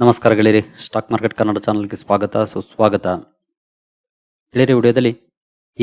ನಮಸ್ಕಾರ ಗೆಳೆಯರಿ, stock market Kannada ಚಾನಲ್ಗೆ ಸ್ವಾಗತ, ಸುಸ್ವಾಗತ. ಗೆಳೆಯರಿ, ವಿಡಿಯೋದಲ್ಲಿ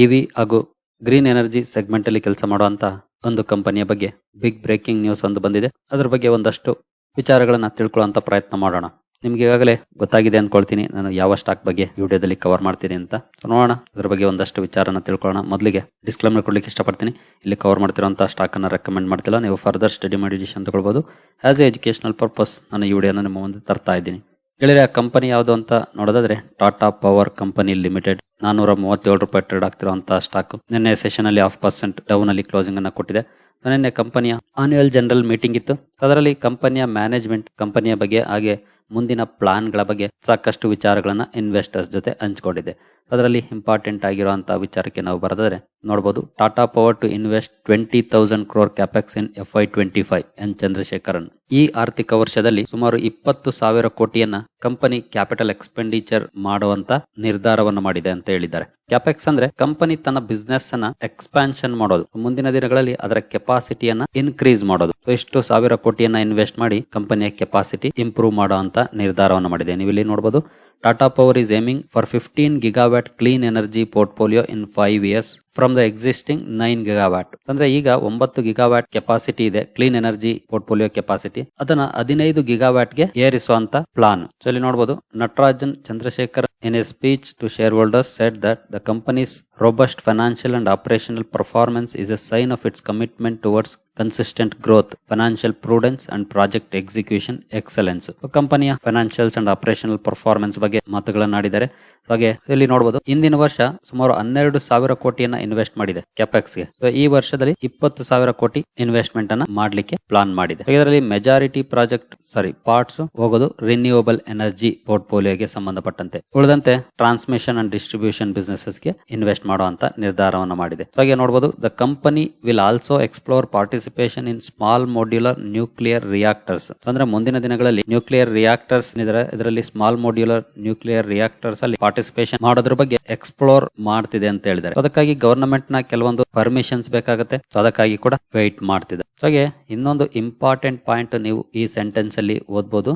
ವಿ ಹಾಗೂ ಗ್ರೀನ್ ಎನರ್ಜಿ ಸೆಗ್ಮೆಂಟ್ ಅಲ್ಲಿ ಕೆಲಸ ಮಾಡುವಂತ ಒಂದು ಕಂಪನಿಯ ಬಗ್ಗೆ ಬಿಗ್ ಬ್ರೇಕಿಂಗ್ ನ್ಯೂಸ್ ಒಂದು ಬಂದಿದೆ. ಅದರ ಬಗ್ಗೆ ಒಂದಷ್ಟು ವಿಚಾರಗಳನ್ನು ತಿಳ್ಕೊಳ್ಳುವಂತ ಪ್ರಯತ್ನ ಮಾಡೋಣ. ನಿಮ್ಗೆ ಈಗಾಗಲೇ ಗೊತ್ತಾಗಿದೆ ಅಂದ್ಕೊಳ್ತೀನಿ ನಾನು ಯಾವ ಸ್ಟಾಕ್ ಬಗ್ಗೆ ವಿಡಿಯೋದಲ್ಲಿ ಕವರ್ ಮಾಡ್ತೀನಿ ಅಂತ. ನೋಡೋಣ. ಅದ್ರ ಬಗ್ಗೆ ಒಂದಷ್ಟು ವಿಚಾರನ ತಿಳ್ಕೊಳ್ಳೋಣ. ಮೊದಲಿಗೆ ಡಿಸ್ಕ್ಲೈಮರ್ ಕೊಡ್ಲಿಕ್ಕೆ ಇಷ್ಟಪಡ್ತೀನಿ. ಇಲ್ಲಿ ಕವರ್ ಮಾಡ್ತಿರೋಂಥ ಸ್ಟಾಕ್ ಅನ್ನ ರೆಕಮೆಂಡ್ ಮಾಡ್ತಿಲ್ಲ. ನೀವು ಫರ್ದರ್ ಸ್ಟಡಿ ಮಾಡಿ ಡಿಸಿಷನ್ ತಗೊಳ್ಬಹುದು ಆಸ್ ಎ ಎಜುಕೇಶನಲ್ ಪರ್ಪಸ್ ನಾನು ಈ ವಿಡಿಯೋನ ನಿಮ್ಮ ಮುಂದೆ ತರ್ತಾ ಇದ್ದೀನಿ. ಗೆಳೆಯರೆ ಆ ಕಂಪನಿ ಯಾವುದು ಅಂತ ನೋಡೋದಾದ್ರೆ ಟಾಟಾ ಪವರ್ ಕಂಪನಿ ಲಿಮಿಟೆಡ್ ನಾನೂರ ಮೂವತ್ತೇಳು ರೂಪಾಯಿ ಟ್ರೇಡ್ ಆಗ್ತಿರುವಂತಹ ಸ್ಟಾಕ್ ನಿನ್ನೆ ಸೆಷನ್ ಅಲ್ಲಿ ಹಾಫ್ ಪರ್ಸೆಂಟ್ ಡೌನ್ ಅಲ್ಲಿ ಕ್ಲೋಸಿಂಗ್ ಅನ್ನ ಕೊಟ್ಟಿದೆ. ನಿನ್ನೆ ಕಂಪನಿಯ ಆನ್ಯುಯಲ್ ಜನರಲ್ ಮೀಟಿಂಗ್ ಇತ್ತು. ಅದರಲ್ಲಿ ಕಂಪನಿಯ ಮ್ಯಾನೇಜ್ಮೆಂಟ್ ಕಂಪನಿಯ ಬಗ್ಗೆ ಹಾಗೆ ಮುಂದಿನ ಪ್ಲಾನ್ಗಳ ಬಗ್ಗೆ ಸಾಕಷ್ಟು ವಿಚಾರಗಳನ್ನು ಇನ್ವೆಸ್ಟರ್ಸ್ ಜೊತೆ ಹಂಚಿಕೊಂಡಿದೆ ಅದರಲ್ಲಿ ಇಂಪಾರ್ಟೆಂಟ್ ಆಗಿರುವಂತಹ ವಿಚಾರಕ್ಕೆ ನಾವು ಬರೆದರೆ ನೋಡಬಹುದು Tata power to invest twenty thousand crore capex in F I twenty five N Chandrasekaran. ಈ ಆರ್ಥಿಕ ವರ್ಷದಲ್ಲಿ ಸುಮಾರು ಇಪ್ಪತ್ತು ಸಾವಿರ ಕೋಟಿಯನ್ನ ಕಂಪನಿ ಕ್ಯಾಪಿಟಲ್ ಎಕ್ಸ್ಪೆಂಡಿಚರ್ ಮಾಡುವಂತ ನಿರ್ಧಾರವನ್ನು ಮಾಡಿದೆ ಅಂತ ಹೇಳಿದ್ದಾರೆ. ಕ್ಯಾಪೆಕ್ಸ್ ಅಂದ್ರೆ ಕಂಪನಿ ತನ್ನ ಬಿಸ್ನೆಸ್ ಅನ್ನ ಎಕ್ಸ್ಪಾನ್ಷನ್ ಮಾಡೋದು. ಮುಂದಿನ ದಿನಗಳಲ್ಲಿ ಅದರ ಕೆಪಾಸಿಟಿಯನ್ನ ಇನ್ಕ್ರೀಸ್ ಮಾಡೋದು. ಎಷ್ಟು ಸಾವಿರ ಕೋಟಿಯನ್ನ ಇನ್ವೆಸ್ಟ್ ಮಾಡಿ ಕಂಪನಿಯ ಕೆಪಾಸಿಟಿ ಇಂಪ್ರೂವ್ ಮಾಡೋ ಅಂತ ನಿರ್ಧಾರವನ್ನು ಮಾಡಿದೆ. ನೀವು ಇಲ್ಲಿ ನೋಡಬಹುದು Tata power is aiming for fifteen gigawatt clean energy portfolio in five years from the existing nine gigawatt ಅಂದ್ರೆ ಈಗ ಒಂಬತ್ತು ಗಿಗಾವ್ಯಾಟ್ ಕೆಪಾಸಿಟಿ ಇದೆ ಕ್ಲೀನ್ ಎನರ್ಜಿ ಪೋರ್ಟ್ಫೋಲಿಯೋ ಕೆಪಾಸಿಟಿ ಅದನ್ನ ಹದಿನೈದು ಗಿಗಾವ್ಯಾಟ್ಗೆ ಏರಿಸುವಂತ ಪ್ಲಾನ್ ಸೊ ಇಲ್ಲಿ ನೋಡಬಹುದು Natarajan, Chandrasekar in a speech to shareholders set that the companies robust financial and operational performance is a sign of its commitment towards consistent growth, financial prudence and project execution excellence. ಕಂಪನಿಯ financials and operational performance ಬಗ್ಗೆ ಮಾತುಗಳನ್ನಾಡಿದ್ದಾರೆ ಹಾಗೆ ಇಲ್ಲಿ ನೋಡಬಹುದು ಹಿಂದಿನ ವರ್ಷ ಸುಮಾರು ಹನ್ನೆರಡು ಸಾವಿರ ಕೋಟಿಯನ್ನ ಇನ್ವೆಸ್ಟ್ ಮಾಡಿದೆ ಕೆಪೆಕ್ಸ್ಗೆ. ಈ ವರ್ಷದಲ್ಲಿ ಇಪ್ಪತ್ತು ಸಾವಿರ ಕೋಟಿ ಇನ್ವೆಸ್ಟ್ಮೆಂಟ್ ಅನ್ನ ಮಾಡ್ಲಿಕ್ಕೆ ಪ್ಲಾನ್ ಮಾಡಿದೆ. ಇದರಲ್ಲಿ ಮೆಜಾರಿಟಿ ಪ್ರಾಜೆಕ್ಟ್ ಸಾರಿ ಪಾರ್ಟ್ಸ್ ಹೋಗೋದು ರಿನ್ಯೂವಬಲ್ ಎನರ್ಜಿ ಪೋರ್ಟ್ಫೋಲಿಯೋಗೆ ಸಂಬಂಧಪಟ್ಟಂತೆ. ಉಳಿದಂತೆ ಟ್ರಾನ್ಸ್ಮಿಷನ್ ಅಂಡ್ ಡಿಸ್ಟ್ರಿಬ್ಯೂಷನ್ ಬಿಸಿನೆಸ್ಗೆ ಇನ್ವೆಸ್ಟ್ ಮಾಡುವಂತ ನಿರ್ಧಾರವನ್ನು ಮಾಡಿದೆ. ಹಾಗೆ ನೋಡಬಹುದು the company will also explore participation in small modular nuclear reactors ಅಂದ್ರೆ ಮುಂದಿನ ದಿನಗಳಲ್ಲಿ ನ್ಯೂಕ್ಲಿಯರ್ ರಿಯಾಕ್ಟರ್ಸ್ ಇದರಲ್ಲಿ ಸ್ಮಾಲ್ ಮಾಡ್ಯುಲರ್ ನ್ಯೂಕ್ಲಿಯರ್ ರಿಯಾಕ್ಟರ್ಸ್ ಅಲ್ಲಿ ಪಾರ್ಟಿಸಿಪೇಷನ್ ಮಾಡೋದ್ರ ಬಗ್ಗೆ ಎಕ್ಸ್ಪ್ಲೋರ್ ಮಾಡ್ತಿದೆ ಅಂತ ಹೇಳಿದ್ದಾರೆ. ಅದಕ್ಕಾಗಿ ಗವರ್ನಮೆಂಟ್ನ ಕೆಲವೊಂದು ಪರ್ಮಿಷನ್ಸ್ ಬೇಕಾಗುತ್ತೆ. ಅದಕ್ಕಾಗಿ ಕೂಡ ವೆಯ್ಟ್ ಮಾಡ್ತಿದೆ ಹಾಗೆ ಇನ್ನೊಂದು ಇಂಪಾರ್ಟೆಂಟ್ ಪಾಯಿಂಟ್ ನೀವು ಈ ಸೆಂಟೆನ್ಸ್ ಅಲ್ಲಿ ಓದ್ಬೋದು.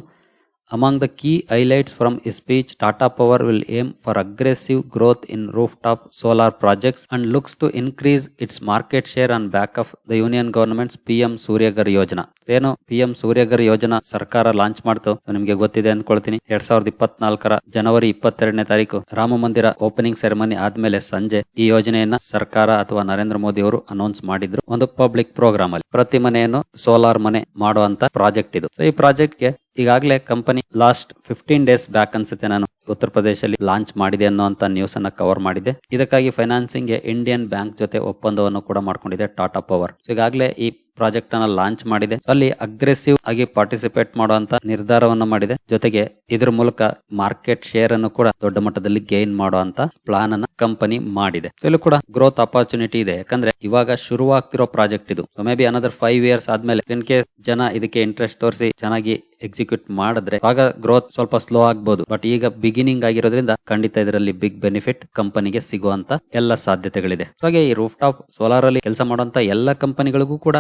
Among the key highlights from his speech, Tata Power will aim for aggressive growth in rooftop solar projects and looks to increase its market share on back of the union government's PM Suryagar ಯೋಜನಾ ಏನು P M Surya Ghar ಯೋಜನಾ ಸರ್ಕಾರ launch ಮಾಡ್ತು. ನಿಮ್ಗೆ ಗೊತ್ತಿದೆ ಅನ್ಕೊಳ್ತೀನಿ. ಎರಡ್ ಸಾವಿರದ ಇಪ್ಪತ್ನಾಲ್ಕರ ಜನವರಿ ಇಪ್ಪತ್ತೆರಡನೇ ತಾರೀಕು ರಾಮ ಮಂದಿರ ಓಪನಿಂಗ್ ಸೆರೆಮನಿ ಆದ್ಮೇಲೆ ಸಂಜೆ ಈ ಯೋಜನೆಯನ್ನ ಸರ್ಕಾರ ಅಥವಾ ನರೇಂದ್ರ ಮೋದಿ ಅವರು ಅನೌನ್ಸ್ ಮಾಡಿದ್ರು. ಒಂದು ಪಬ್ಲಿಕ್ ಪ್ರೋಗ್ರಾಮ್ ಅಲ್ಲಿ. ಪ್ರತಿ ಮನೆಯನ್ನು ಸೋಲಾರ್ ಮನೆ ಮಾಡುವಂತ ಪ್ರಾಜೆಕ್ಟ್ ಇದು. ಸೊ ಈ ಪ್ರಾಜೆಕ್ಟ್ಗೆ ಈಗಾಗಲೇ company last fifteen days back ಅನ್ಸುತ್ತೆ ನಾನು ಉತ್ತರ ಪ್ರದೇಶದಲ್ಲಿ ಲಾಂಚ್ ಮಾಡಿದೆ ಅನ್ನುವಂತ ನ್ಯೂಸ್ ಅನ್ನ ಕವರ್ ಮಾಡಿದೆ ಇದಕ್ಕಾಗಿ ಫೈನಾನ್ಸಿಂಗ್ ಇಂಡಿಯನ್ ಬ್ಯಾಂಕ್ ಜೊತೆ ಒಪ್ಪಂದವನ್ನು ಕೂಡ ಮಾಡ್ಕೊಂಡಿದೆ ಟಾಟಾ ಪವರ್ ಈಗಾಗಲೇ ಈ ಪ್ರಾಜೆಕ್ಟ್ ಅನ್ನ ಲಾಂಚ್ ಮಾಡಿದೆ. ಅಲ್ಲಿ ಅಗ್ರೆಸಿವ್ ಆಗಿ ಪಾರ್ಟಿಸಿಪೇಟ್ ಮಾಡುವಂತ ನಿರ್ಧಾರವನ್ನ ಮಾಡಿದೆ. ಜೊತೆಗೆ ಇದ್ರ ಮೂಲಕ ಮಾರ್ಕೆಟ್ ಶೇರ್ ಅನ್ನು ಕೂಡ ದೊಡ್ಡ ಮಟ್ಟದಲ್ಲಿ ಗೈನ್ ಮಾಡುವಂತ ಪ್ಲಾನ್ ಅನ್ನ ಕಂಪನಿ ಮಾಡಿದೆ. ಇಲ್ಲೂ ಕೂಡ ಗ್ರೋತ್ ಅಪಾರ್ಚುನಿಟಿ ಇದೆ. ಯಾಕಂದ್ರೆ ಇವಾಗ ಶುರುವಾಗ್ತಿರೋ ಪ್ರಾಜೆಕ್ಟ್ ಇದು. Maybe another five years ಆದ್ಮೇಲೆ ಇನ್ ಕೇಸ್ ಜನ ಇದಕ್ಕೆ ಇಂಟ್ರೆಸ್ಟ್ ತೋರಿಸಿ ಚೆನ್ನಾಗಿ ಎಕ್ಸಿಕ್ಯೂಟ್ ಮಾಡಿದ್ರೆ ಆಗ ಗ್ರೋತ್ ಸ್ವಲ್ಪ ಸ್ಲೋ ಆಗ್ಬಹುದು ಬಟ್ ಈಗ ಬಿಗಿನಿಂಗ್ ಆಗಿರೋದ್ರಿಂದ ಖಂಡಿತ ಇದರಲ್ಲಿ ಬಿಗ್ ಬೆನಿಫಿಟ್ ಕಂಪನಿಗೆ ಸಿಗುವಂತ ಎಲ್ಲ ಸಾಧ್ಯತೆಗಳಿದೆ. ಹಾಗೆ ಈ ರೂಫ್ ಟಾಪ್ ಸೋಲಾರ್ ಅಲ್ಲಿ ಕೆಲಸ ಮಾಡುವಂತ ಎಲ್ಲ ಕಂಪನಿಗಳಿಗೂ ಕೂಡ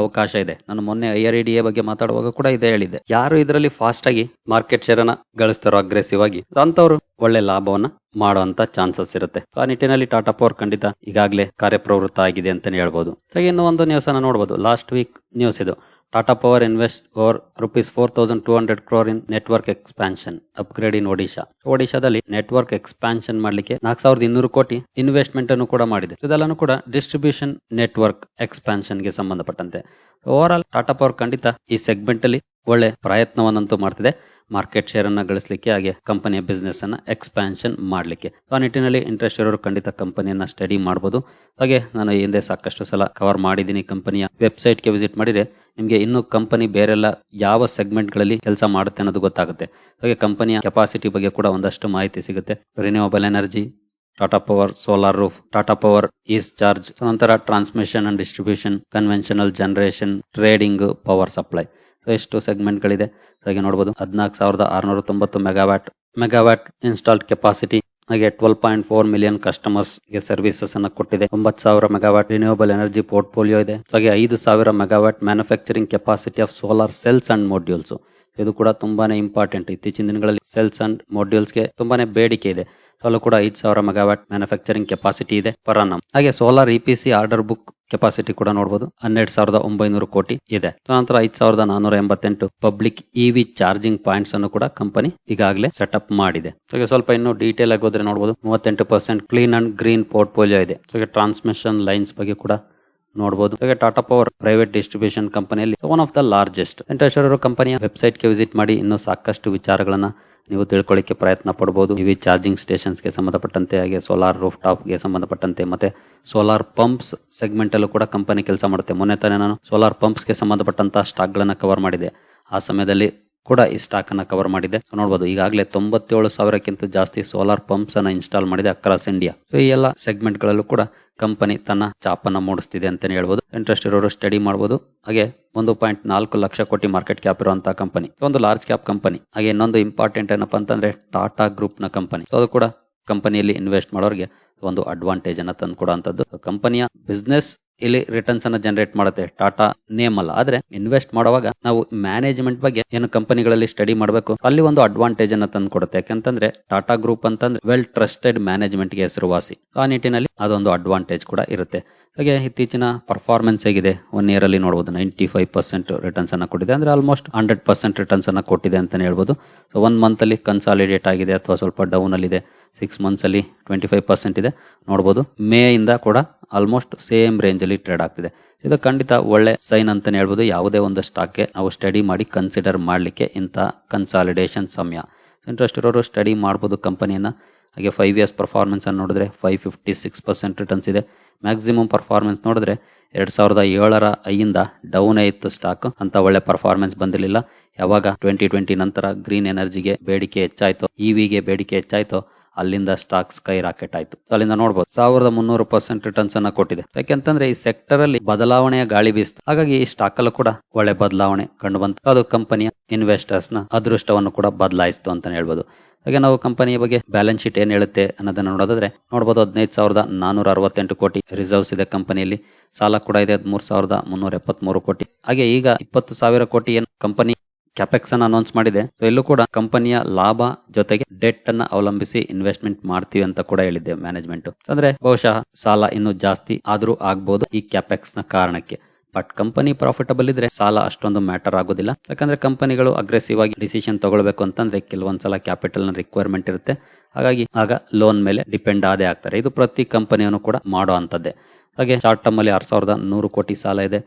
ಅವಕಾಶ ಇದೆ. ನಾನು ಮೊನ್ನೆ ಐ ಆರ್ ಎ ಬಗ್ಗೆ ಮಾತಾಡುವಾಗ ಕೂಡ ಇದೇ ಹೇಳಿದೆ ಯಾರು ಇದರಲ್ಲಿ ಫಾಸ್ಟ್ ಆಗಿ ಮಾರ್ಕೆಟ್ ಶೇರ್ ಅನ್ನ ಗಳಿಸ್ತಾರೋ ಅಗ್ರೆಸಿವ್ ಆಗಿ ಅಂತವ್ರು ಒಳ್ಳೆ ಲಾಭವನ್ನ ಮಾಡುವಂತ ಚಾನ್ಸಸ್ ಇರುತ್ತೆ. ಆ ನಿಟ್ಟಿನಲ್ಲಿ ಟಾಟಾ ಪವರ್ ಖಂಡಿತ ಈಗಾಗಲೇ ಕಾರ್ಯಪ್ರವೃತ್ತ ಆಗಿದೆ ಅಂತಾನೆ ಹೇಳ್ಬೋದು. ಇನ್ನೊಂದು ನ್ಯೂಸ್ ಅನ್ನ ನೋಡಬಹುದು ಲಾಸ್ಟ್ ವೀಕ್ ನ್ಯೂಸ್ ಇದು. Tata power invest over rupees four thousand in hundred crore in network expansion upgrade in Odisha ಒಡಿಶಾದಲ್ಲಿ ನೆಟ್ವರ್ಕ್ ಎಕ್ಸ್ಪಾನ್ಷನ್ ಮಾಡ್ಲಿಕ್ಕೆ ನಾಲ್ಕು ಸಾವಿರದ ಇನ್ನೂರು ಕೋಟಿ ಇನ್ವೆಸ್ಟ್ಮೆಂಟ್ ಅನ್ನು ಕೂಡ ಮಾಡಿದೆ. ಇದೆಲ್ಲನೂ ಕೂಡ ಡಿಸ್ಟ್ರಿಬ್ಯೂಷನ್ ನೆಟ್ವರ್ಕ್ ಎಕ್ಸ್ಪಾನ್ಷನ್ಗೆ ಸಂಬಂಧಪಟ್ಟಂತೆ. ಓವರ್ ಆಲ್ ಟಾಟಾ ಪವರ್ ಖಂಡಿತ ಈ ಸೆಗ್ಮೆಂಟ್ ಅಲ್ಲಿ ಒಳ್ಳೆ ಪ್ರಯತ್ನವನ್ನಂತೂ ಮಾಡ್ತಿದೆ. ಮಾರ್ಕೆಟ್ ಶೇರ್ ಅನ್ನ ಗಳಿಸಲಿಕ್ಕೆ ಹಾಗೆ ಕಂಪನಿಯ ಬಿಸ್ನೆಸ್ ಅನ್ನ ಎಕ್ಸ್ಪ್ಯಾನ್ಷನ್ ಮಾಡಲಿಕ್ಕೆ. ಆ ನಿಟ್ಟಿನಲ್ಲಿ ಇಂಟ್ರೆಸ್ಟ್ ಇರೋರು ಖಂಡಿತ ಕಂಪನಿಯನ್ನ ಸ್ಟಡಿ ಮಾಡಬಹುದು ಹಾಗೆ ನಾನು ಹಿಂದೆ ಸಾಕಷ್ಟು ಸಲ ಕವರ್ ಮಾಡಿದ್ದೀನಿ ಕಂಪನಿಯ ವೆಬ್ಸೈಟ್ಗೆ ವಿಸಿಟ್ ಮಾಡಿದ್ರೆ ನಿಮಗೆ ಇನ್ನು ಕಂಪನಿ ಬೇರೆಲ್ಲ ಯಾವ ಸೆಗ್ಮೆಂಟ್ಗಳಲ್ಲಿ ಕೆಲಸ ಮಾಡುತ್ತೆ ಅನ್ನೋದು ಗೊತ್ತಾಗುತ್ತೆ. ಹಾಗೆ ಕಂಪನಿಯ ಕೆಪಾಸಿಟಿ ಬಗ್ಗೆ ಕೂಡ ಒಂದಷ್ಟು ಮಾಹಿತಿ ಸಿಗುತ್ತೆ. Renewable energy Tata power solar roof Tata power is charge ನಂತರ transmission and distribution conventional generation trading power supply ಎಷ್ಟು ಸೆಗ್ಮೆಂಟ್ ಗಳಿದೆ ಹಾಗೆ ನೋಡಬಹುದು ಹದಿನಾಲ್ಕು ಸಾವಿರದ ಆರುನೂರ ತೊಂಬತ್ತು ಮೆಗಾವ್ಯಾಟ್ ಮೆಗಾವ್ಯಾಟ್ ಇನ್ಸ್ಟಾಲ್ಡ್ ಕೆಪಾಸಿಟಿ ಹಾಗೆ ಟ್ವೆಲ್ ಪಾಯಿಂಟ್ ಫೋರ್ ಮಿಲಿಯನ್ ಕಸ್ಟಮರ್ಸ್ಗೆ ಸರ್ವಿಸಸ್ ಅನ್ನು ಕೊಟ್ಟಿದೆ. ಒಂಬತ್ತು ಸಾವಿರ ಮೆಗಾವ್ಯಾಟ್ ರಿನ್ಯೂವಬಲ್ ಎನರ್ಜಿ ಪೋರ್ಟ್ಫೋಲಿಯೋ ಇದೆ. ಹಾಗೆ ಐದು ಸಾವಿರ megawatt manufacturing capacity of solar cells and modules ಇದು ಕೂಡ ತುಂಬಾನೇ ಇಂಪಾರ್ಟೆಂಟ್ ಇತ್ತೀಚಿನ ದಿನಗಳಲ್ಲಿ ಸೆಲ್ಸ್ ಅಂಡ್ ಮಾಡ್ಯೂಲ್ಸ್ಗೆ ತುಂಬಾನೇ ಬೇಡಿಕೆ ಇದೆ. ಅಲ್ಲೂ ಕೂಡ ಐದು ಸಾವಿರ ಮೆಗಾವ್ಯಾಟ್ ಮ್ಯಾನುಫ್ಯಾಕ್ಚರಿಂಗ್ ಕೆಪಾಸಿಟಿ ಇದೆ ಪರ್ ನಮ್ ಹಾಗೆ solar EPC order book capacity ಕೂಡ ನೋಡಬಹುದು ಹನ್ನೆರಡು ಸಾವಿರದ ಒಂಬೈನೂರು ಕೋಟಿ ಇದೆ. ನಂತರ ಐದು ಸಾವಿರದ ನಾನೂರ ಎಂಬತ್ತೆಂಟು ಪಬ್ಲಿಕ್ ಇವಿ ಚಾರ್ಜಿಂಗ್ ಪಾಯಿಂಟ್ಸ್ ಅನ್ನು ಕೂಡ ಕಂಪನಿ ಈಗಾಗಲೇ ಸೆಟಪ್ ಮಾಡಿದೆ. ಹಾಗೆ ಸ್ವಲ್ಪ ಇನ್ನು ಡೀಟೇಲ್ ಆಗಿ ಹೋದ್ರೆ ನೋಡಬಹುದು ಮೂವತ್ತೆಂಟು percent clean and green portfolio ಇದೆ. ಹಾಗೆ ಟ್ರಾನ್ಸ್ಮಿಷನ್ ಲೈನ್ಸ್ ಬಗ್ಗೆ ಕೂಡ ನೋಡಬಹುದು ಹಾಗೆ ಟಾಟಾ ಪವರ್ ಪ್ರೈವೇಟ್ ಡಿಸ್ಟ್ರಿಬ್ಯೂಷನ್ ಕಂಪನಿಯಲ್ಲಿ one of the largest Venkateshwara ಕಂಪನಿಯ ವೆಬ್ಸೈಟ್ಗೆ ವಿಸಿಟ್ ಮಾಡಿ ಇನ್ನೂ ಸಾಕಷ್ಟು ವಿಚಾರಗಳನ್ನ ನೀವು ತಿಳ್ಕೊಳ್ಳಿಕ್ಕೆ ಪ್ರಯತ್ನ ಪಡ್ಬೋದು. ಇವಿ ಚಾರ್ಜಿಂಗ್ ಸ್ಟೇಷನ್ಸ್ಗೆ ಸಂಬಂಧಪಟ್ಟಂತೆ ಹಾಗೆ ಸೋಲಾರ್ ರೂಫ್ ಟಾಪ್ಗೆ ಸಂಬಂಧಪಟ್ಟಂತೆ ಮತ್ತೆ ಸೋಲಾರ್ ಪಂಪ್ಸ್ ಸೆಗ್ಮೆಂಟ್ ಅಲ್ಲೂ ಕೂಡ ಕಂಪನಿ ಕೆಲಸ ಮಾಡುತ್ತೆ. ಮೊನ್ನೆ ತಾನೇ ನಾನು ಸೋಲಾರ್ ಪಂಪ್ಸ್ಗೆ ಸಂಬಂಧಪಟ್ಟಂತಹ ಸ್ಟಾಕ್ ಗಳನ್ನ ಕವರ್ ಮಾಡಿದೆ. ಆ ಸಮಯದಲ್ಲಿ ಕೂಡ ಈ ಸ್ಟಾಕ್ ಅನ್ನ ಕವರ್ ಮಾಡಿದೆ. ನೋಡಬಹುದು ಈಗಾಗಲೇ ತೊಂಬತ್ತೇಳು ಸಾವಿರಕ್ಕಿಂತ ಜಾಸ್ತಿ ಸೋಲಾರ್ ಪಂಪ್ಸ್ ಅನ್ನ ಇನ್ಸ್ಟಾಲ್ ಮಾಡಿದೆ ಅಕ್ರಾಸ್ ಇಂಡಿಯಾ ಸೊ ಈ ಎಲ್ಲ ಸೆಗ್ಮೆಂಟ್ ಗಳಲ್ಲೂ ಕೂಡ ಕಂಪನಿ ತನ್ನ ಚಾಪನ್ನ ಮೂಡಿಸ್ತಿದೆ ಅಂತಾನೆ ಹೇಳ್ಬೋದು. ಇಂಟ್ರೆಸ್ಟ್ ಇರೋರು ಸ್ಟಡಿ ಮಾಡಬಹುದು ಹಾಗೆ ಒಂದು ಪಾಯಿಂಟ್ ನಾಲ್ಕು ಲಕ್ಷ ಕೋಟಿ ಮಾರ್ಕೆಟ್ ಕ್ಯಾಪ್ ಇರುವಂತಹ ಕಂಪನಿ ಒಂದು ಲಾರ್ಜ್ ಕ್ಯಾಪ್ ಕಂಪನಿ ಹಾಗೆ ಇನ್ನೊಂದು ಇಂಪಾರ್ಟೆಂಟ್ ಏನಪ್ಪ ಅಂತಂದ್ರೆ ಟಾಟಾ ಗ್ರೂಪ್ನ ಕಂಪನಿ ಅದು ಕೂಡ ಕಂಪನಿಯಲ್ಲಿ ಇನ್ವೆಸ್ಟ್ ಮಾಡೋರಿಗೆ ಒಂದು ಅಡ್ವಾಂಟೇಜ್ ಅನ್ನ ತಂದು ಕೊಡುವಂತದ್ದು ಕಂಪನಿಯ ಬಿಸ್ನೆಸ್ ಇಲ್ಲಿ ರಿಟರ್ನ್ಸ್ ಅನ್ನ ಜನರೇಟ್ ಮಾಡುತ್ತೆ. ಟಾಟಾ ನೇಮ್ ಅಲ್ಲ. ಆದ್ರೆ ಇನ್ವೆಸ್ಟ್ ಮಾಡುವಾಗ ನಾವು ಮ್ಯಾನೇಜ್ಮೆಂಟ್ ಬಗ್ಗೆ ಏನು ಕಂಪನಿಗಳಲ್ಲಿ ಸ್ಟಡಿ ಮಾಡಬೇಕು, ಅಲ್ಲಿ ಒಂದು ಅಡ್ವಾಂಟೇಜ್ ಅನ್ನ ತಂದು ಕೊಡುತ್ತೆ. ಯಾಕಂತಂದ್ರೆ ಟಾಟಾ ಗ್ರೂಪ್ ಅಂತಂದ್ರೆ ವೆಲ್ ಟ್ರಸ್ಟೆಡ್ ಮ್ಯಾನೇಜ್ಮೆಂಟ್ಗೆ ಹೆಸರುವಾಸಿ. ಆ ನಿಟ್ಟಿನಲ್ಲಿ ಅದೊಂದು ಅಡ್ವಾಂಟೇಜ್ ಕೂಡ ಇರುತ್ತೆ. ಹಾಗೆ ಇತ್ತೀಚಿನ ಪರ್ಫಾರ್ಮೆನ್ಸ್ ಹೇಗಿದೆ? ಒನ್ ಇಯರ್ ಅಲ್ಲಿ ನೋಡಬಹುದು ನೈಂಟಿ ಫೈವ್ ಪರ್ಸೆಂಟ್ ರಿಟರ್ನ್ಸ್ ಅನ್ನ ಕೊಟ್ಟಿದೆ. ಅಂದ್ರೆ ಆಲ್ಮೋಸ್ಟ್ ಹಂಡ್ರೆಡ್ ಪರ್ಸೆಂಟ್ ರಿಟರ್ನ್ಸ್ ಅನ್ನ ಕೊಟ್ಟಿದೆ ಅಂತಾನೆ ಹೇಳ್ಬೋದು. ಸೊ ಒನ್ ಮಂತ್ ಅಲ್ಲಿ ಕನ್ಸಾಲಿಡೇಟ್ ಆಗಿದೆ ಅಥವಾ ಸ್ವಲ್ಪ ಡೌನ್ ಅಲ್ಲಿ ಇದೆ ಸಿಕ್ಸ್ ಮಂತ್ಸ್ ಅಲ್ಲಿ ಟ್ವೆಂಟಿ ಫೈವ್ ಪರ್ಸೆಂಟ್ ಇದೆ. ನೋಡಬಹುದು ಮೇ ಇಂದ ಕೂಡ ಆಲ್ಮೋಸ್ಟ್ ಸೇಮ್ ರೇಂಜ್ ಅಲ್ಲಿ ಟ್ರೇಡ್ ಆಗ್ತಿದೆ. ಇದು ಖಂಡಿತ ಒಳ್ಳೆ ಸೈನ್ ಅಂತಲೇ ಹೇಳ್ಬೋದು. ಯಾವುದೇ ಒಂದು ಸ್ಟಾಕ್ಗೆ ನಾವು ಸ್ಟಡಿ ಮಾಡಿ ಕನ್ಸಿಡರ್ ಮಾಡಲಿಕ್ಕೆ ಇಂಥ ಕನ್ಸಾಲಿಡೇಷನ್ ಸಮಯ. ಇಂಟ್ರೆಸ್ಟ್ ಇರೋರು ಸ್ಟಡಿ ಮಾಡ್ಬೋದು ಕಂಪನಿಯನ್ನ. ಹಾಗೆ ಫೈವ್ ಇಯರ್ಸ್ ಪರ್ಫಾರ್ಮೆನ್ಸ್ ಅನ್ನು ನೋಡಿದ್ರೆ five fifty six percent returns ಇದೆ. ಮ್ಯಾಕ್ಸಿಮಮ್ ಪರ್ಫಾರ್ಮೆನ್ಸ್ ನೋಡಿದ್ರೆ ಎರಡು ಸಾವಿರದ ಏಳರ ಐಯಿಂದ ಡೌನ್ ಆಯಿತು ಸ್ಟಾಕ್ ಅಂತ ಒಳ್ಳೆ ಪರ್ಫಾರ್ಮೆನ್ಸ್ ಬಂದಿರಲಿಲ್ಲ. ಯಾವಾಗ ಟ್ವೆಂಟಿ ಟ್ವೆಂಟಿ ನಂತರ ಗ್ರೀನ್ ಎನರ್ಜಿಗೆ ಬೇಡಿಕೆ ಹೆಚ್ಚಾಯ್ತು ಇವಿಗೆ ಬೇಡಿಕೆ ಹೆಚ್ಚಾಯ್ತು ಅಲ್ಲಿಂದ ಸ್ಟಾಕ್ ಸ್ಕೈ ರಾಕೆಟ್ ಆಯ್ತು. ಅಲ್ಲಿಂದ ನೋಡಬಹುದು ಸಾವಿರದ ಮುನ್ನೂರು ಪರ್ಸೆಂಟ್ ರಿಟರ್ನ್ಸ್ ಅನ್ನ ಕೊಟ್ಟಿದೆ. ಯಾಕೆಂತಂದ್ರೆ ಈ ಸೆಕ್ಟರ್ ಅಲ್ಲಿ ಬದಲಾವಣೆಯ ಗಾಳಿ ಬೀಸ್ತು. ಹಾಗಾಗಿ ಈ ಸ್ಟಾಕ್ ಅಲ್ಲೂ ಕೂಡ ಒಳ್ಳೆ ಬದಲಾವಣೆ ಕಂಡು ಬಂತು. ಅದು ಕಂಪನಿಯ ಇನ್ವೆಸ್ಟರ್ಸ್ನ ಅದೃಷ್ಟವನ್ನು ಕೂಡ ಬದಲಾಯಿಸ್ತು ಅಂತಾನೆ ಹೇಳ್ಬೋದು. ಹಾಗೆ ನಾವು ಕಂಪನಿಯ ಬಗ್ಗೆ ಬ್ಯಾಲೆನ್ಸ್ ಶೀಟ್ ಏನ್ ಹೇಳುತ್ತೆ ಅನ್ನೋದನ್ನ ನೋಡೋದಾದ್ರೆ ನೋಡಬಹುದು ಹದಿನೈದು ಸಾವಿರದ ನಾನೂರ ಅರವತ್ತೆಂಟು ಕೋಟಿ ರಿಸರ್ವ್ಸ್ ಇದೆ ಕಂಪನಿಯಲ್ಲಿ ಸಾಲ ಕೂಡ ಇದೆ ಹದಿಮೂರು ಸಾವಿರದ ಮುನ್ನೂರ ಎಪ್ಪತ್ಮೂರು ಕೋಟಿ. ಹಾಗೆ ಈಗ ಇಪ್ಪತ್ತು ಸಾವಿರ ಕೋಟಿ ಏನು ಕಂಪನಿ ಕ್ಯಾಪೆಕ್ಸ್ ಅನ್ನು ಅನೌನ್ಸ್ ಮಾಡಿದೆ. ಸೊ ಎಲ್ಲೂ ಕೂಡ ಕಂಪನಿಯ ಲಾಭ ಜೊತೆಗೆ ಡೆಟ್ ಅನ್ನ ಅವಲಂಬಿಸಿ ಇನ್ವೆಸ್ಟ್ಮೆಂಟ್ ಮಾಡ್ತೀವಿ ಅಂತ ಕೂಡ ಹೇಳಿದ್ದೆ ಮ್ಯಾನೇಜ್ಮೆಂಟ್ ಅಂದ್ರೆ ಬಹುಶಃ ಸಾಲ ಇನ್ನು ಜಾಸ್ತಿ ಆದ್ರೂ ಆಗ್ಬಹುದು ಈ ಕ್ಯಾಪೆಕ್ಸ್ನ ಕಾರಣಕ್ಕೆ. ಬಟ್ ಕಂಪನಿ ಪ್ರಾಫಿಟಬಲ್ ಇದ್ರೆ ಸಾಲ ಅಷ್ಟೊಂದು ಮ್ಯಾಟರ್ ಆಗೋದಿಲ್ಲ. ಯಾಕಂದ್ರೆ ಕಂಪನಿಗಳು ಅಗ್ರೆಸಿವ್ ಆಗಿ ಡಿಸಿಷನ್ ತಗೊಳ್ಬೇಕು ಅಂತಂದ್ರೆ ಕೆಲವೊಂದ್ಸಲ ಕ್ಯಾಪಿಟಲ್ನ ರಿಕ್ವೈರ್ಮೆಂಟ್ ಇರುತ್ತೆ. ಹಾಗಾಗಿ ಆಗ ಲೋನ್ ಮೇಲೆ ಡಿಪೆಂಡ್ ಆದೇ ಆಗ್ತಾರೆ. ಇದು ಪ್ರತಿ ಕಂಪನಿಯನ್ನು ಕೂಡ ಮಾಡೋ ಅಂತದ್ದೇ ಹಾಗೆ ಶಾರ್ಟ್ ಟರ್ಮ್ ಅಲ್ಲಿ ಆರ್ ಸಾವಿರದ ನೂರು ಕೋಟಿ ಸಾಲ ಇದೆ.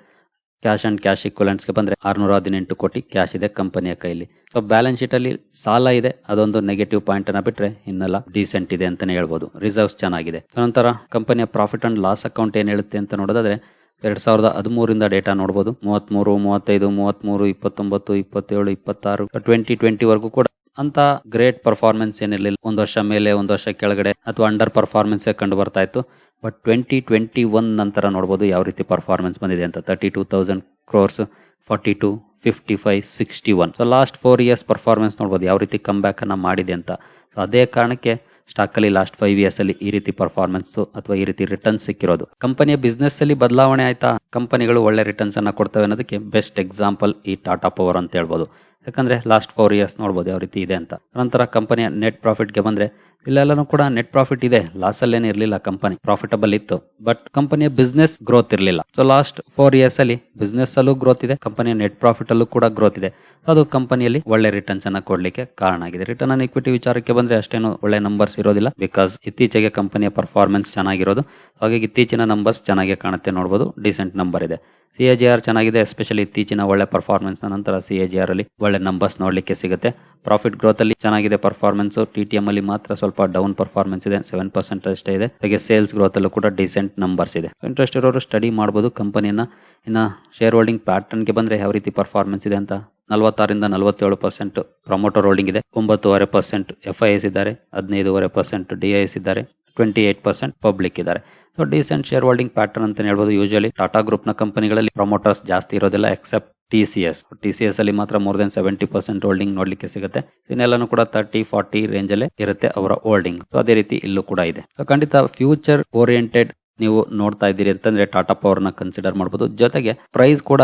ಕ್ಯಾಶ್ ಅಂಡ್ ಕ್ಯಾಶ್ ಇಕ್ವಲೆಂಟ್ಸ್ಗೆ ಬಂದರೆ ಆರುನೂರ ಹದಿನೆಂಟು ಕೋಟಿ ಕ್ಯಾಶ್ ಇದೆ ಕಂಪನಿಯ ಕೈಲಿ. ಸೊ ಬ್ಯಾಲೆನ್ಸ್ ಶೀಟ್ ಅಲ್ಲಿ ಸಾಲ ಇದೆ. ಅದೊಂದು ನೆಗೆಟಿವ್ ಪಾಯಿಂಟ್ ಅನ್ನ ಬಿಟ್ರೆ ಇನ್ನೆಲ್ಲ ಡೀಸೆಂಟ್ ಇದೆ ಅಂತಾನೆ ಹೇಳ್ಬೋದು. ರಿಸರ್ವ್ಸ್ ಚೆನ್ನಾಗಿದೆ. ನಂತರ ಕಂಪನಿಯ ಪ್ರಾಫಿಟ್ ಅಂಡ್ ಲಾಸ್ ಅಕೌಂಟ್ ಏನು ಹೇಳುತ್ತೆ ಅಂತ ನೋಡೋದಾದ್ರೆ, ಎರಡ್ ಸಾವಿರದ ಹದಿಮೂರಿಂದ ಡೇಟಾ ನೋಡಬಹುದು ಮೂವತ್ಮೂರು, ಮೂವತ್ತೈದು, ಮೂವತ್ಮೂರು, ಇಪ್ಪತ್ತೊಂಬತ್ತು, ಇಪ್ಪತ್ತೇಳು, ಇಪ್ಪತ್ತಾರು ಟ್ವೆಂಟಿ ಟ್ವೆಂಟಿ ವರೆಗೂ ಕೂಡ ಅಂತ ಗ್ರೇಟ್ ಪರ್ಫಾರ್ಮೆನ್ಸ್ ಏನಿರಲಿಲ್ಲ. ಒಂದು ವರ್ಷ ಮೇಲೆ, ಒಂದು ವರ್ಷ ಕೆಳಗಡೆ ಅಥವಾ ಅಂಡರ್ ಪರ್ಫಾರ್ಮೆನ್ಸೇ ಕಂಡು ಬರ್ತಾ ಇತ್ತು. ಬಟ್ ಟ್ವೆಂಟಿ ಟ್ವೆಂಟಿ ಒನ್ ನಂತರ ನೋಡ್ಬೋದು ಯಾವ ರೀತಿ ಪರ್ಫಾರ್ಮೆನ್ಸ್ ಬಂದಿದೆ ಅಂತ. Thirty two thousand crores forty two fifty five sixty one so last four years performance ನೋಡ್ಬೋದು ಯಾವ ರೀತಿ ಕಮ್ ಬ್ಯಾಕ್ ಅನ್ನ ಮಾಡಿದೆ ಅಂತ. ಸೊ ಅದೇ ಕಾರಣಕ್ಕೆ ಸ್ಟಾಕ್ ಅಲ್ಲಿ ಲಾಸ್ಟ್ ಫೈವ್ ಇಯರ್ಸ್ ಅಲ್ಲಿ ಈ ರೀತಿ ಪರ್ಫಾರ್ಮೆನ್ಸ್ ಅಥವಾ ಈ ರೀತಿ ರಿಟರ್ನ್ಸ್ ಸಿಕ್ಕಿರೋದು. ಕಂಪನಿಯ ಬಿಸ್ನೆಸ್ ಅಲ್ಲಿ ಬದಲಾವಣೆ ಆಯ್ತಾ? ಕಂಪನಿಗಳು ಒಳ್ಳೆ ರಿಟರ್ನ್ಸ್ ಅನ್ನ ಕೊಡ್ತವೆ ಅನ್ನೋದಕ್ಕೆ ಬೆಸ್ಟ್ ಎಕ್ಸಾಂಪಲ್ ಈ ಟಾಟಾ ಪವರ್ ಅಂತ ಹೇಳ್ಬೋದು. ಯಾಕಂದ್ರೆ ಲಾಸ್ಟ್ ಫೋರ್ ಇಯರ್ಸ್ ನೋಡಬಹುದು ಯಾವ ರೀತಿ ಇದೆ ಅಂತ. ನಂತರ ಕಂಪನಿಯ ನೆಟ್ ಪ್ರಾಫಿಟ್ಗೆ ಬಂದ್ರೆ ಇಲ್ಲೆಲ್ಲನೂ ಕೂಡ ನೆಟ್ ಪ್ರಾಫಿಟ್ ಇದೆ. ಲಾಸ್ ಅಲ್ಲೇನೆ ಇರಲಿಲ್ಲ ಕಂಪನಿ ಪ್ರಾಫಿಟಬಲ್ ಇತ್ತು. ಬಟ್ ಕಂಪನಿಯ ಬಿಸ್ನೆಸ್ ಗ್ರೋತ್ ಇರಲಿಲ್ಲ. ಸೊ ಲಾಸ್ಟ್ ಫೋರ್ ಇಯರ್ಸ್ ಅಲ್ಲಿ ಬಿಸ್ನೆಸ್ ಅಲ್ಲೂ ಗ್ರೋತ್ ಇದೆ. ಕಂಪನಿಯ ನೆಟ್ ಪ್ರಾಫಿಟ್ ಅಲ್ಲೂ ಕೂಡ ಗ್ರೋತ್ ಇದೆ. ಅದು ಕಂಪನಿಯಲ್ಲಿ ಒಳ್ಳೆ ರಿಟರ್ನ್ಸ್ ಅನ್ನ ಕೊಡ್ಲಿಕ್ಕೆ ಕಾರಣ ಆಗಿದೆ. ರಿಟರ್ನ್ ಆನ್ ಇಕ್ವಿಟಿ ವಿಚಾರಕ್ಕೆ ಬಂದ್ರೆ ಅಷ್ಟೇನು ಒಳ್ಳೆ ನಂಬರ್ಸ್ ಇರೋದಿಲ್ಲ. ಬಿಕಾಸ್ ಇತ್ತೀಚೆಗೆ ಕಂಪನಿಯ ಪರ್ಫಾರ್ಮೆನ್ಸ್ ಚೆನ್ನಾಗಿರೋದು. ಹಾಗಾಗಿ ಇತ್ತೀಚಿನ ನಂಬರ್ಸ್ ಚೆನ್ನಾಗಿ ಕಾಣುತ್ತೆ ನೋಡಬಹುದು ಡಿಸೆಂಟ್ ನಂಬರ್ ಇದೆ. ಸಿ ಎ ಜಿ ಆರ್ ಚೆನ್ನಾಗಿದೆ ಎಸ್ಪೆಷಲಿ ಇತ್ತೀಚಿನ ಒಳ್ಳೆ ಪರ್ಫಾರ್ಮೆನ್ಸ್ ನಂತರ ಸಿ ಎ ಜಿ ಆರ್ ಅಲ್ಲಿ ಒಳ್ಳೆ ನಂಬರ್ಸ್ ನೋಡಲಿಕ್ಕೆ ಸಿಗುತ್ತೆ. ಪ್ರಾಫಿಟ್ ಗ್ರೋತ್ ಅಲ್ಲಿ ಚೆನ್ನಾಗಿದೆ ಪರ್ಫಾರ್ಮೆನ್ಸ್ ಟಿ ಟಿ ಎಂ ಅಲ್ಲಿ ಮಾತ್ರ ಸ್ವಲ್ಪ ಡೌನ್ ಪರ್ಫಾರ್ಮೆನ್ಸ್ ಇದೆ ಸೆವೆನ್ ಪರ್ಸೆಂಟ್ ಅಷ್ಟೇ ಇದೆ. ಹಾಗೆ ಸೇಲ್ಸ್ ಗ್ರೋತ್ ಅಲ್ಲೂ ಕೂಡ ಡಿಸೆಂಟ್ ನಂಬರ್ಸ್ ಇದೆ. ಇಂಟ್ರೆಸ್ಟ್ ಇರೋರು ಸ್ಟಡಿ ಮಾಡಬಹುದು ಕಂಪನಿಯನ್ನ ಇನ್ನ ಶೇರ್ ಹೋಲ್ಡಿಂಗ್ ಪ್ಯಾಟರ್ನ್ಗೆ ಬಂದ್ರೆ ಯಾವ ರೀತಿ ಪರ್ಫಾರ್ಮೆನ್ಸ್ ಇದೆ ಅಂತ. ನಲವತ್ತಾರಿಂದ ನಲವತ್ತೇಳು ಪರ್ಸೆಂಟ್ ಪ್ರಮೋಟರ್ ಹೋಲ್ಡಿಂಗ್ ಇದೆ, ಒಂಬತ್ತುವರೆ ಪರ್ಸೆಂಟ್ ಎಫ್ ಐ ಎಸ್ ಇದ್ದಾರೆ, ಹದಿನೈದುವರೆ ಪರ್ಸೆಂಟ್ ಡಿ ಐ ಎಸ್ ಇದ್ದಾರೆ. ಟ್ವೆಂಟಿ ಏಟ್ ಪರ್ಸೆಂಟ್ ಪಬ್ಲಿಕ್ ಇದ್ದಾರೆ. So decent share holding pattern ಅಂತ ಹೇಳ್ಬೋದು. ಯೂಶಲಿ ಟಾಟಾ ಗ್ರೂಪ್ನ ಕಂಪನಿಗಳಲ್ಲಿ ಪ್ರಮೋಟರ್ಸ್ ಜಾಸ್ತಿ ಇರೋದಿಲ್ಲ except T C S T C S ಅಲ್ಲಿ ಮಾತ್ರ more than seventy percent holding ನೋಡ್ಲಿಕ್ಕೆ ಸಿಗುತ್ತೆ. ಇನ್ನೆಲ್ಲನೂ ಕೂಡ ತರ್ಟಿ ಫಾರ್ಟಿ ರೇಂಜ್ ಅಲ್ಲಿ ಇರುತ್ತೆ ಅವರ ಹೋಲ್ಡಿಂಗ್ ಸೊ ಅದೇ ರೀತಿ ಇಲ್ಲೂ ಕೂಡ ಇದೆ. ಸೊ ಖಂಡಿತ ಫ್ಯೂಚರ್ ಓರಿಯೆಂಟೆಡ್ ನೀವು ನೋಡ್ತಾ ಇದ್ದೀರಿ ಅಂತಂದ್ರೆ ಟಾಟಾ ಪವರ್ನ ಕನ್ಸಿಡರ್ ಮಾಡಬಹುದು ಜೊತೆಗೆ ಪ್ರೈಸ್ ಕೂಡ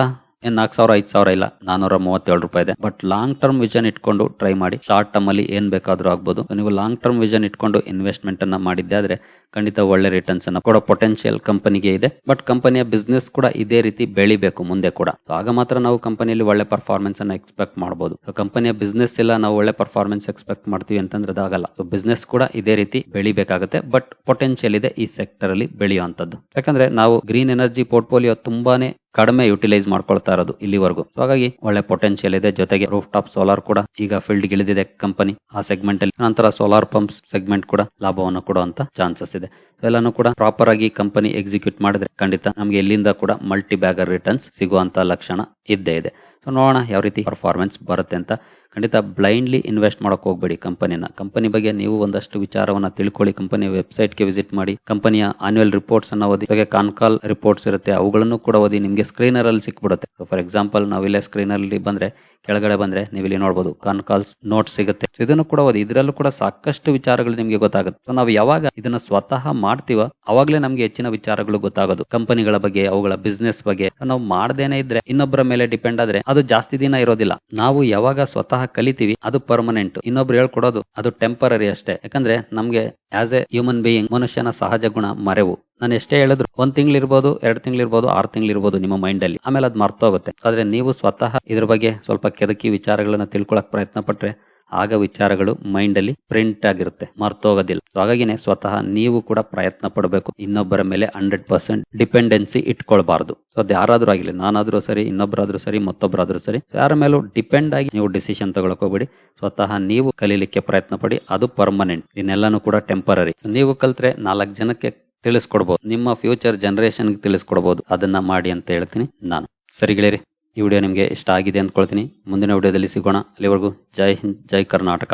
ಏನ್ ನಾಲ್ಕು ಸಾವಿರ, ಐದು ಸಾವಿರ ಇಲ್ಲ, ನಾನೂರ ಮೂವತ್ತೇಳು ರೂಪಾಯಿ ಇದೆ. ಬಟ್ ಲಾಂಗ್ ಟರ್ಮ್ ವಿಷನ್ ಇಟ್ಕೊಂಡು ಟ್ರೈ ಮಾಡಿ. ಶಾರ್ಟ್ ಟರ್ಮ್ ಅಲ್ಲಿ ಏನ್ ಬೇಕಾದ್ರೂ ಆಗ್ಬೋದು. ನೀವು ಲಾಂಗ್ ಟರ್ಮ್ ವಿಷನ್ ಇಟ್ಕೊಂಡು ಇನ್ವೆಸ್ಟ್ಮೆಂಟ್ ಅನ್ನ ಮಾಡಿದ್ದೆ ಆದ್ರೆ ಖಂಡಿತ ಒಳ್ಳೆ ರಿಟರ್ನ್ಸ್ ಅನ್ನ ಕೊಡೋ ಪೊಟೆನ್ಶಿಯಲ್ ಕಂಪನಿಗೆ ಇದೆ. ಬಟ್ ಕಂಪನಿಯ ಬಿಸ್ನೆಸ್ ಕೂಡ ಇದೇ ರೀತಿ ಬೆಳಿಬೇಕು ಮುಂದೆ ಕೂಡ. ಆಗ ಮಾತ್ರ ನಾವು ಕಂಪನಿಯಲ್ಲಿ ಒಳ್ಳೆ ಪರ್ಫಾರ್ಮೆನ್ಸ್ ಅನ್ನ ಎಕ್ಸ್ಪೆಕ್ಟ್ ಮಾಡಬಹುದು ಕಂಪನಿಯ ಬಿಸ್ನೆಸ್ ಇಲ್ಲ, ನಾವು ಒಳ್ಳೆ ಪರ್ಫಾರ್ಮೆನ್ಸ್ ಎಕ್ಸ್ಪೆಕ್ಟ್ ಮಾಡ್ತೀವಿ ಅಂತಂದ್ರೆ ಅದಾಗಲ್ಲ ಬಿಸ್ನೆಸ್ ಕೂಡ ಇದೇ ರೀತಿ ಬೆಳಿಬೇಕಾಗುತ್ತೆ. ಬಟ್ ಪೊಟೆನ್ಶಿಯಲ್ ಇದೆ ಈ ಸೆಕ್ಟರ್ ಅಲ್ಲಿ ಬೆಳೆಯುವಂತದ್ದು ಯಾಕಂದ್ರೆ ನಾವು ಗ್ರೀನ್ ಎನರ್ಜಿ ಪೋರ್ಟ್ಫೋಲಿಯೋ ತುಂಬಾನೇ ಕಡಿಮೆ ಯುಟಿಲೈಸ್ ಮಾಡ್ಕೊಳ್ತಾ ಇರೋದು ಇಲ್ಲಿವರೆಗೂ. ಹಾಗಾಗಿ ಒಳ್ಳೆ ಪೊಟೆನ್ಶಿಯಲ್ ಇದೆ. ಜೊತೆಗೆ ರೂಫ್ ಟಾಪ್ ಸೋಲಾರ್ ಕೂಡ ಈಗ ಫೀಲ್ಡ್ ಇಳಿದಿದೆ ಕಂಪನಿ ಆ ಸೆಗ್ಮೆಂಟ್ ಅಲ್ಲಿ. ನಂತರ ಸೋಲಾರ್ ಪಂಪ್ಸ್ ಸೆಗ್ಮೆಂಟ್ ಕೂಡ ಲಾಭವನ್ನು ಕೊಡುವಂತ ಚಾನ್ಸಸ್ ಇದೆ. ಎಲ್ಲಾನು ಕೂಡ ಪ್ರಾಪರ್ ಆಗಿ ಕಂಪನಿ ಎಕ್ಸಿಕ್ಯೂಟ್ ಮಾಡಿದ್ರೆ ಖಂಡಿತ ನಮಗೆ ಎಲ್ಲಿಂದ ಕೂಡ ಮಲ್ಟಿ ಬ್ಯಾಗರ್ ರಿಟರ್ನ್ಸ್ ಸಿಗುವಂತ ಲಕ್ಷಣ ಇದ್ದೇ ಇದೆ. ಸೊ ನೋಡೋಣ ಯಾವ ರೀತಿ ಪರ್ಫಾರ್ಮೆನ್ಸ್ ಬರುತ್ತೆ ಅಂತ. ಖಂಡಿತ ಬ್ಲೈಂಡ್ಲಿ ಇನ್ವೆಸ್ಟ್ ಮಾಡೋಕೆ ಹೋಗಬೇಡಿ ಕಂಪನಿನ. ಕಂಪನಿ ಬಗ್ಗೆ ನೀವು ಒಂದಷ್ಟು ವಿಚಾರವನ್ನ ತಿಳ್ಕೊಳ್ಳಿ. ಕಂಪನಿಯ ವೆಬ್ಸೈಟ್ಗೆ ವಿಸಿಟ್ ಮಾಡಿ. ಕಂಪನಿಯ ಆನ್ಯುವಲ್ ರಿಪೋರ್ಟ್ಸ್ ಅನ್ನ ಓದಿ. ಹಾಗೆ ಕಾನ್ಕಾಲ್ ರಿಪೋರ್ಟ್ಸ್ ಇರುತ್ತೆ. ಅವುಗಳನ್ನು ಕೂಡ ಓದಿ. ನಿಮಗೆ ಸ್ಕ್ರೀನರ್ ಅಲ್ಲಿ ಸಿಕ್ಬಿಡುತ್ತೆ. ಫಾರ್ ಎಕ್ಸಾಂಪಲ್ ನಾವು ಇಲ್ಲೇ ಸ್ಕ್ರೀನರಲ್ಲಿ ಬಂದ್ರೆ ಕೆಳಗಡೆ ಬಂದ್ರೆ ನೀವು ಇಲ್ಲಿ ನೋಡಬಹುದು ಕಾನ್ಕಾಲ್ಸ್ ನೋಟ್ ಸಿಗುತ್ತೆ. ಇದನ್ನು ಕೂಡ ಓದಿ, ಇದರಲ್ಲೂ ಕೂಡ ಸಾಕಷ್ಟು ವಿಚಾರಗಳು ನಿಮಗೆ ಗೊತ್ತಾಗುತ್ತೆ. ನಾವು ಯಾವಾಗ ಇದನ್ನ ಸ್ವತಃ ಮಾಡ್ತೀವ, ಅವಾಗಲೇ ನಮ್ಗೆ ಹೆಚ್ಚಿನ ವಿಚಾರಗಳು ಗೊತ್ತಾಗೋದು. ಕಂಪನಿಗಳ ಬಗ್ಗೆ, ಅವುಗಳ ಬಿಸ್ನೆಸ್ ಬಗ್ಗೆ. ನಾವು ಮಾಡದೇನೆ ಇದ್ರೆ ಇನ್ನೊಬ್ಬರ ಮೇಲೆ ಡಿಪೆಂಡ್ ಆದ್ರೆ ಅದು ಜಾಸ್ತಿ ದಿನ ಇರೋದಿಲ್ಲ. ನಾವು ಯಾವಾಗ ಸ್ವತಃ ಕಲಿತೀವಿ, ಅದು ಪರ್ಮನೆಂಟ್ ಇನ್ನೊಬ್ರು ಹೇಳ್ಕೊಡೋದು, ಅದು ಟೆಂಪರರಿ ಅಷ್ಟೇ. ಯಾಕಂದ್ರೆ ನಮ್ಗೆ ಆಸ್ ಎ ಹ್ಯೂಮನ್ ಬೀಯಿಂಗ್ ಮನುಷ್ಯನ ಸಹಜ ಗುಣ ಮರೆವು. ನಾನು ಎಷ್ಟೇ ಹೇಳಿದ್ರು ಒಂದ್ ತಿಂಗಳಿರ್ಬೋದು ತಿಂಗಳು ತಿಂಗಳಿರ್ಬೋದು ಆರು ತಿಂಗಳಿರ್ಬೋದು ನಿಮ್ಮ ಮೈಂಡ್ ಅಲ್ಲಿ. ಆಮೇಲೆ ಅದು ಮರ್ತೋಗುತ್ತೆ. ಆದ್ರೆ ನೀವು ಸ್ವತಃ ಇದ್ರ ಬಗ್ಗೆ ಸ್ವಲ್ಪ ಕೆದಕಿ ವಿಚಾರಗಳನ್ನ ತಿಳ್ಕೊಳಕ್ ಪ್ರಯತ್ನ ಪಟ್ರೆ ಆಗ ವಿಚಾರಗಳು ಮೈಂಡ್ ಅಲ್ಲಿ ಪ್ರಿಂಟ್ ಆಗಿರುತ್ತೆ. ಮರ್ತೋಗೋದಿಲ್ಲ. ಹಾಗಾಗಿನೇ ಸ್ವತಃ ನೀವು ಕೂಡ ಪ್ರಯತ್ನ ಪಡಬೇಕು. ಇನ್ನೊಬ್ಬರ ಮೇಲೆ ಹಂಡ್ರೆಡ್ ಪರ್ಸೆಂಟ್ ಡಿಪೆಂಡೆನ್ಸಿ ಇಟ್ಕೊಳ್ಬಾರ್ದು. ಸೊ ಅದು ಯಾರಾದ್ರೂ ಆಗಿಲ್ಲ ನಾನಾದ್ರೂ ಸರಿ ಇನ್ನೊಬ್ಬರಾದ್ರೂ ಸರಿ ಮತ್ತೊಬ್ಬರಾದ್ರೂ ಸರಿ ಯಾರ ಮೇಲೂ ಡಿಪೆಂಡ್ ಆಗಿ ನೀವು ಡಿಸಿಷನ್ ತಗೊಳಕ್ ಹೋಗ್ಬೇಡಿ. ಸ್ವತಃ ನೀವು ಕಲೀಲಿಕ್ಕೆ ಪ್ರಯತ್ನ ಪಡಿ, ಅದು ಪರ್ಮನೆಂಟ್ ಇನ್ನೆಲ್ಲಾನು ಕೂಡ ಟೆಂಪರರಿ ನೀವು ಕಲ್ತ್ರೆ ನಾಲ್ಕು ಜನಕ್ಕೆ ತಿಳಿಸ್ಕೊಡ್ಬೋದು. ನಿಮ್ಮ ಫ್ಯೂಚರ್ ಜನರೇಷನ್ಗೆ ತಿಳಿಸ್ಕೊಡ್ಬೋದು. ಅದನ್ನ ಮಾಡಿ ಅಂತ ಹೇಳ್ತೀನಿ ನಾನು. ಸರಿ ಗೆಳೆಯರಿ, ಈ ವಿಡಿಯೋ ನಿಮಗೆ ಇಷ್ಟ ಆಗಿದೆ ಅಂದ್ಕೊಳ್ತೀನಿ. ಮುಂದಿನ ವಿಡಿಯೋದಲ್ಲಿ ಸಿಗೋಣ. ಅಲ್ಲಿವರೆಗೂ ಜೈ ಹಿಂದ್, ಜೈ ಕರ್ನಾಟಕ.